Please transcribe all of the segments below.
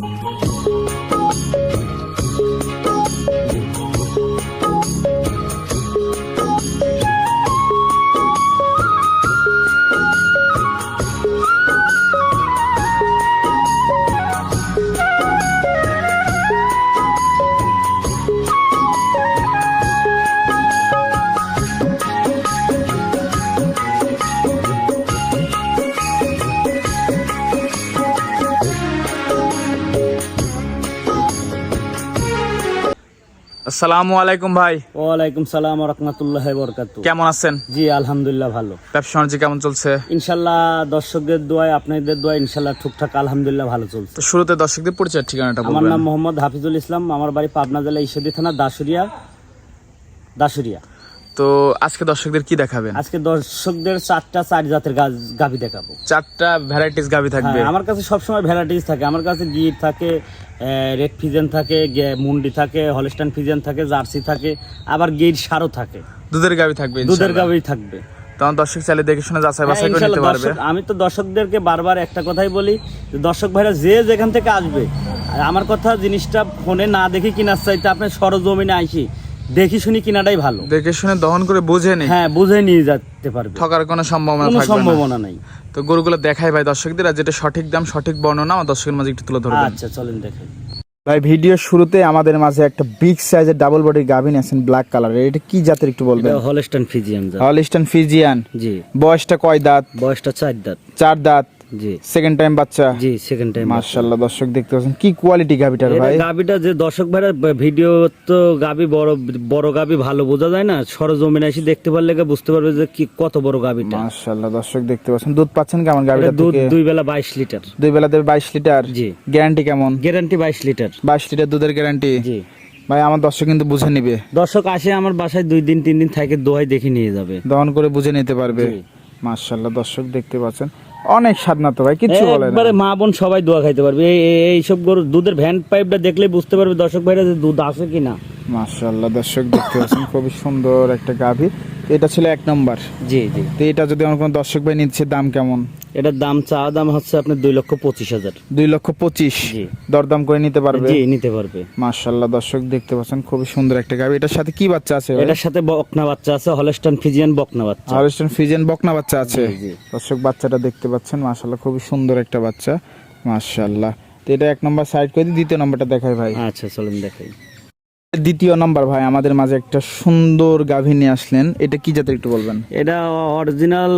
Música আসসালামু আলাইকুম ভাই। ওয়ালাইকুম সালাম রহমতুল্লাহ বরকাত কেমন আছেন? জি আলহামদুলিল্লাহ ভালো। ব্যবসা বাণিজ্য কেমন চলছে? ইনশাল্লাহ দর্শকদের দোয়ায় আপনাদের দোয়ায় ইনশাল্লাহ ঠিকঠাক আলহামদুলিল্লাহ ভালো চলছে। তো শুরুতে দর্শকদের পরিচয় ঠিকানাটা আমার নাম মোহাম্মদ হাফিজুল ইসলাম আমার বাড়ি পাবনা জেলা ঈশ্বরদী থানা দাসুরিয়া দাসুরিয়া তো আজকে দর্শকদের কি দেখাবেন? আজকে দর্শকদের চারটা চার জাতের গাছ গাভি দেখাবো। চারটা ভ্যারাইটিস গাভি থাকবে। হ্যাঁ, আমার কাছে সবসময় ভ্যারাইটিস থাকে। আমার কাছে গির থাকে রেড ফিজেন থাকে মুন্ডি থাকে হলস্টান ফিজেন থাকে জার্সি থাকে আবার গির সারও থাকে। দুধের গাভি থাকবে দুধের। গাভি থাকবে। তখন দর্শক চাইলে দেখে শুনে যাচাই বাছাই হ্যাঁ, করে নিতে পারবে। আমি তো দর্শকদেরকে বারবার একটা কথাই বলি যে দর্শক ভাইরা যে যেখান থেকে আসবে আর আমার কথা জিনিসটা ফোনে না দেখে কিনার চাইতে আপনি সরজমিনে আইসি দেখি শুনি কিনাটাই ভালো। দেখে শুনে দহন করে বুঝে নি। হ্যাঁ বুঝে নিয়ে যেতে পারবে। ঠকার কোনো সম্ভাবনা কোনো থাকবে না। সম্ভাবনা নাই। তো গরুগুলো দেখাই ভাই দর্শকদের আর যেটা সঠিক দাম সঠিক বর্ণনা আমার দর্শকের মাঝে একটু তুলে ধরবেন। আচ্ছা চলেন দেখেন ভাই ভিডিও শুরুতে আমাদের মাঝে একটা বিগ সাইজের ডাবল বডির গাভিন আছেন ব্ল্যাক কালারের এটা কি জাতের একটু বলবেন? এটা হলস্টান ফিজিয়ান জাত। হলিস্টান ফিজিয়ান জি। বয়সটা কয় দাঁত? বয়সটা চার দাঁত। চার দাঁত। জি। সেকেন্ড টাইম বাচ্চা? জি সেকেন্ড টাইম মাশাআল্লাহ দর্শক দেখতে পাচ্ছেন কি কোয়ালিটি গাভিটার ভাই? গাবিটা যে দর্শক ভাইরা ভিডিও তো গাবি বড় বড় গাবি ভালো বোঝা যায় না? সরজমিনে এসে দেখতে পারলে বুঝতে পারবে যে কি কত বড় গাবিটা। মাশাআল্লাহ দর্শক দেখতে পাচ্ছেন দুধ পাচ্ছেন কেমন গাভিটা দুধ দুই বেলা বাইশ লিটার। দুই বেলা দেবে বাইশ লিটার? জি। গ্যারান্টি কেমন? গ্যারান্টি বাইশ লিটার। বাইশ লিটার দুধের গ্যারান্টি জি। ভাই আমার দর্শক কিন্তু বুঝে নিবে। দর্শক আসে আমার বাসায় দুই দিন তিন দিন থাকে দোহাই দেখে নিয়ে যাবে। দহন করে বুঝে নিতে পারবে। মাশাআল্লাহ দর্শক দেখতে পাচ্ছেন। অনেক স্বাদ না তো ভাই কিছু বলে না। একবারে মা বোন সবাই দোয়া খাইতে পারবে। এই এই- এইসব গরু দুধের ভ্যান পাইপটা দেখলে বুঝতে পারবে দর্শক ভাইরা যে দুধ আছে কিনা। মাশাআল্লাহ দর্শক দেখতে পাচ্ছেন খুবই সুন্দর একটা গাভী। এটা ছিল এক নম্বর। জি জি। তো এটা যদি আমার কোনো দর্শক ভাই নিচ্ছে দাম কেমন? এটার দাম চা দাম হচ্ছে আপনার দুই লক্ষ পঁচিশ হাজার। দুই লক্ষ পঁচিশ? দরদাম করে নিতে পারবে? জি নিতে পারবে। মাশাআল্লাহ দর্শক দেখতে পাচ্ছেন খুবই সুন্দর একটা গাভী এটার সাথে কি বাচ্চা আছে এটার সাথে বকনা বাচ্চা আছে হলস্টান ফিজিয়ান বকনা বাচ্চা। হারভেস্টন ফিজিয়ান বকনা বাচ্চা আছে। দর্শক বাচ্চাটা দেখতে পাচ্ছেন মাশাআল্লাহ খুবই সুন্দর একটা বাচ্চা। মাশাআল্লাহ। তো এটা এক নম্বর সাইড করে দিই, দ্বিতীয় নম্বরটা দেখাই ভাই। আচ্ছা চলুন দেখাই। দ্বিতীয় নম্বর ভাই আমাদের মাঝে একটা সুন্দর গাভী নিয়ে আসলেন। এটা কি জাতের একটু বলবেন? এটা অরিজিনাল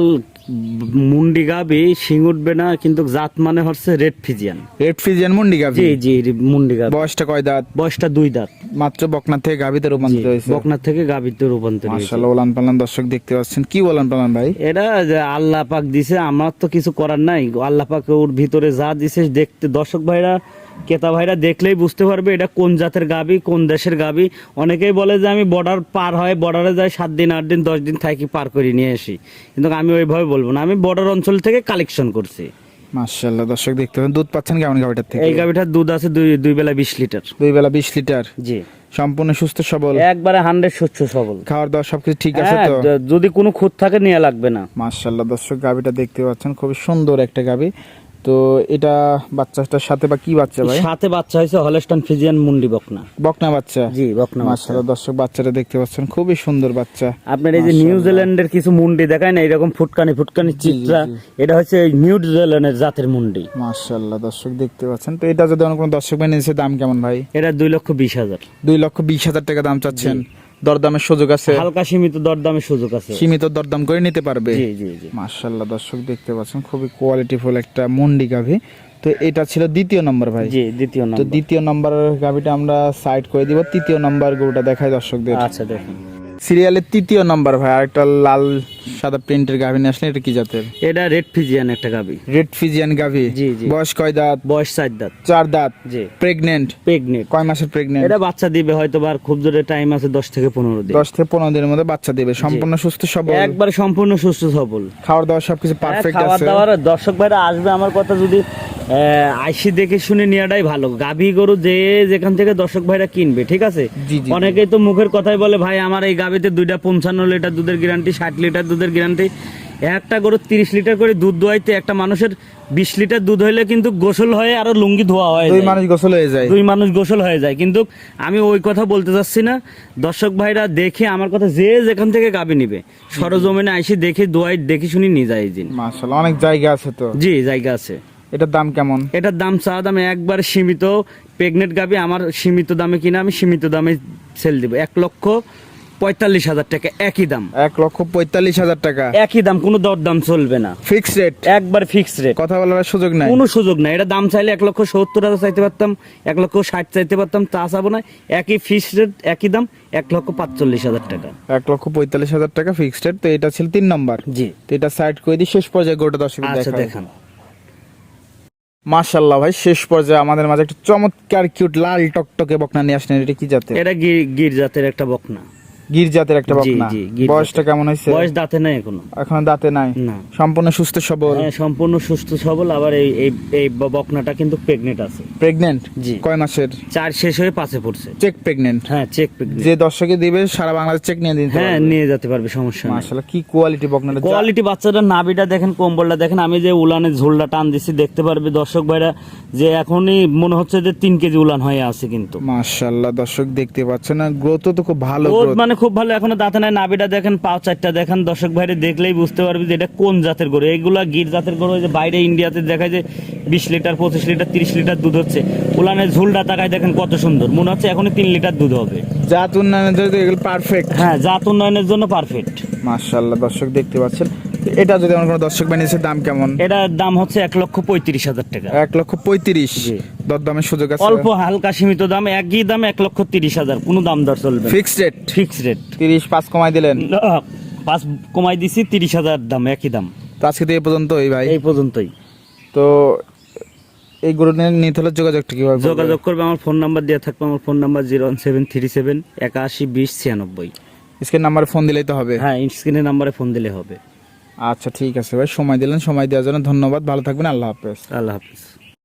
মুন্ডি গাবি শিং উঠবে না কিন্তু জাত মানে হচ্ছে রেড ফিজিয়ান। রেড ফিজিয়ান মুন্ডি গাভী? জি জি মুন্ডি গাবি বয়সটা কয় দাঁত? বয়সটা দুই দাঁত। মাত্র বকনা থেকে গাভীতে রূপান্তরিত হয়েছে। বকনার থেকে গাবিতে রূপান্তর হয়েছে। মাশাআল্লাহ ওলান পালান দর্শক দেখতে পাচ্ছেন। কি ওলান পালান ভাই? এটা যে আল্লাহ পাক দিছে আমার তো কিছু করার নাই। আল্লাহ পাক ওর ভিতরে যা দিছে দেখতে দর্শক ভাইরা ক্রেতা ভাইরা দেখলেই বুঝতে পারবে এটা কোন জাতের গাবি কোন দেশের গাবি। অনেকেই বলে যে আমি বর্ডার পার হয় বর্ডারে যাই সাত দিন আট দিন দশ দিন থাকি পার করে নিয়ে আসি। কিন্তু আমি ওইভাবে বলব না আমি বর্ডার অঞ্চল থেকে কালেকশন করছি। মাশাআল্লাহ দর্শক দেখতে পাচ্ছেন দুধ পাচ্ছেন কেমন গাভীটার থেকে? এই গাবিটার দুধ আছে দুই দুই বেলা বিশ লিটার। দুই বেলা বিশ লিটার? জি। সম্পূর্ণ সুস্থ সবল? একবারে হান্ড্রেড স্বচ্ছ সবল। খাওয়ার দাওয়া সবকিছু ঠিক আছে হ্যাঁ, তো? যদি কোনো খুঁত থাকে নেওয়া লাগবে না। মাশাআল্লাহ দর্শক গাভীটা দেখতে পাচ্ছেন খুবই সুন্দর একটা গাভী তো এটা বাচ্চাটার সাথে বা কি বাচ্চা ভাই? সাথে বাচ্চা হয়েছে হলস্টান ফিজিয়ান মুন্ডি বকনা। বকনা বাচ্চা? জি বকনা। মাশাআল্লাহ দর্শক বাচ্চাটা দেখতে পাচ্ছেন খুবই সুন্দর বাচ্চা। আপনার এই যে নিউজিল্যান্ডের কিছু মুন্ডি দেখায় না এরকম ফুটকানি ফুটকানি চিত্রা এটা হচ্ছে নিউজিল্যান্ডের জাতের মুন্ডি। মাশাআল্লাহ দর্শক দেখতে পাচ্ছেন। তো এটা যদি অন্য কোনো দর্শক ভাই নিচ্ছে দাম কেমন ভাই? এটা দুই লক্ষ বিশ হাজার। দুই লক্ষ বিশ হাজার টাকা দাম চাচ্ছেন। দরদামের সুযোগ আছে। হালকা সীমিত দরদামের সুযোগ আছে। সীমিত দরদাম করে নিতে পারবে। জি জি জি। মাশাআল্লাহ দর্শক দেখতে পাচ্ছেন খুবই কোয়ালিটিফুল একটা মন্ডি গাভী। তো এটা ছিল দ্বিতীয় নম্বর ভাই। জি দ্বিতীয় তো দ্বিতীয় নম্বর গাভীটা আমরা সাইড করে দিব। তৃতীয় নম্বর গরুটা দেখাই দর্শকদের। আচ্ছা দেখুন। সিরিয়ালের তৃতীয় নম্বর ভাই আরেকটা লাল সাদা প্রিন্টের গাভী নিয়ে আসলে এটা কি জাতের? এটা রেড ফিজিয়ান একটা গাবি রেড ফিজিয়ান গাভী? জি, জি। বয়স কয় দাঁত? বয়স চার দাঁত। চার দাঁত? জি। প্রেগনেন্ট প্রেগনেন্ট কয় মাসের প্রেগনেন্ট এটা বাচ্চা দিবে হয়তো বা আর খুব জোরে টাইম আছে দশ থেকে পনেরো দিন। দশ থেকে পনেরো দিনের মধ্যে বাচ্চা দিবে। সম্পূর্ণ সুস্থ সবল? একবারে সম্পূর্ণ সুস্থ সবল। খাওয়ার দাওয়া সবকিছু পারফেক্ট হ্যাঁ, আছে। দাবার দর্শক ভাইরা আসবে আমার কথা যদি আইসি দেখে শুনে নেওয়াটাই ভালো। গাভী গরু যে যেখান থেকে দর্শক ভাইরা কিনবে ঠিক আছে? অনেকেই তো মুখের কথাই বলে ভাই আমার এই গাভীতে দুইটা পঞ্চান্ন লিটার দুধের গ্যারান্টি ষাট লিটার দুধের গ্যারান্টি। একটা গরু তিরিশ লিটার করে দুধ দোয়াইতে একটা মানুষের বিশ লিটার দুধ হইলে কিন্তু গোসল হয়ে আরও লুঙ্গি ধোয়া হয় দুই মানুষ গোসল হয়ে যায়। দুই মানুষ গোসল হয়ে যায়। কিন্তু আমি ওই কথা বলতে চাচ্ছি না। দর্শক ভাইরা দেখে আমার কথা যে যেখান থেকে গাবি নিবে। সরজমিনে আইসি দেখে দোয়াই দেখে শুনি নিয়ে যায় দিন। মাশাল্লাহ অনেক জায়গা আছে তো। জি জায়গা আছে। এটার দাম কেমন? এটার দাম চা দামে একবার সীমিত। প্রেগনেন্ট গাবি আমার সীমিত দামে কিনা আমি সীমিত দামে সেল দিব। এক লক্ষ পঁয়তাল্লিশ হাজার টাকা একই দাম। এক লক্ষ পঁয়তাল্লিশ হাজার টাকা। একই দাম কোনো দর দাম চলবে না। ফিক্সড রেট একবার ফিক্সড রেট কথা বলার সুযোগ নাই। কোনো সুযোগ নাই। এটা দাম চাইলে এক লক্ষ সত্তর হাজার চাইতে পারতাম এক লক্ষ ষাট চাইতে পারতাম তা চাবো না। একই ফিক্সড রেট একই দাম এক লক্ষ পাঁচচল্লিশ হাজার টাকা। এক লক্ষ পঁয়তাল্লিশ হাজার টাকা ফিক্সড রেট তো এটা ছিল তিন নম্বর। জি। তো এটা সাইড করে দিই শেষ পর্যায়ে গোটা দর্শক আচ্ছা দেখান। মাশাল্লাহ ভাই শেষ পর্যায়ে আমাদের মাঝে একটা চমৎকার কিউট লাল টকটকে বকনা নিয়ে আসলেন। এটা কি জাতের? এটা গির জাতের একটা বকনা। গির জাতের একটা বকনা বয়সটা কেমন হয়েছে? বয়স দাঁতে নাই এখনও। এখন দাঁতে নাই? সম্পূর্ণ সুস্থ সবল? হ্যাঁ, সম্পূর্ণ সুস্থ সবল আবার এই এই বকনাটা কিন্তু প্রেগনেন্ট আছে। প্রেগনেন্ট জি। কয় মাসের? চার শেষ হয়ে পাঁচে পড়ছে। চেক প্রেগনেন্ট হ্যাঁ চেক প্রেগনেন্ট যে দর্শকে দিবে সারা বাংলাদেশ চেক নিয়ে দিতে হ্যাঁ নিয়ে যেতে পারবে সমস্যা নেই। মাশাল্লাহ কি কোয়ালিটি বকনাটা? কোয়ালিটি বাচ্চাটার নাভিটা দেখেন কম্বলটা দেখেন আমি যে উলানের ঝোলটা টান দিচ্ছি দেখতে পারবে দর্শক ভাইরা যে এখনই মনে হচ্ছে যে তিন কেজি উলান হয়ে আছে কিন্তু। মাশাল্লাহ দর্শক দেখতে পাচ্ছেন না গ্রোথ তো খুব ভালো ও মানে খুব ভালো এখনও দাঁতে নাই নাবিটা দেখেন পাও চারটা দেখেন দর্শক ভাইরে দেখলেই বুঝতে পারবে যে এটা কোন জাতের গরু। এগুলো গির জাতের গরু যে বাইরে ইন্ডিয়াতে দেখায় যে বিশ লিটার পঁচিশ লিটার তিরিশ লিটার দুধ হচ্ছে। উলানের ঝুলটা তাকায় দেখেন কত সুন্দর। মনে হচ্ছে এখনই তিন লিটার দুধ হবে। জাত উন্নয়নের জন্য এগুলো পারফেক্ট হ্যাঁ জাত উন্নয়নের জন্য পারফেক্ট মার্শাল্লাহ দর্শক দেখতে পাচ্ছেন। এটা যদি আমার কোনো দর্শক বানিয়েছে দাম কেমন? এটার দাম হচ্ছে এক লক্ষ পঁয়ত্রিশ হাজার টাকা। এক লক্ষ পঁয়ত্রিশ। দরদামের সুযোগ আছে। অল্প হালকা সীমিত দাম একই দাম এক লক্ষ তিরিশ হাজার। কোনো দাম দর চলবে ফিক্সড রেট ফিক্স রেট তিরিশ পাঁচ কমাই দিলেন। পাঁচ কমাই দিছি তিরিশ হাজার দাম একই দাম। তো আজকে তো এই পর্যন্ত এই ভাই। এই পর্যন্তই। তো এই গরু নিয়ে নিতে হলে যোগাযোগটা কীভাবে? যোগাযোগ করবে আমার ফোন নাম্বার দেওয়া থাকবে আমার phone number zero one seven three seven একাশি বিশ ছিয়ানব্বই। স্ক্রিন নাম্বারে ফোন দিলেই তো হবে। হ্যাঁ স্ক্রিনের নাম্বারে ফোন দিলে হবে। আচ্ছা ঠিক আছে ভাই, সময় দিলেন, সময় দেওয়ার জন্য ধন্যবাদ, ভালো থাকবেন, আল্লাহ হাফেজ। আল্লাহ হাফিজ।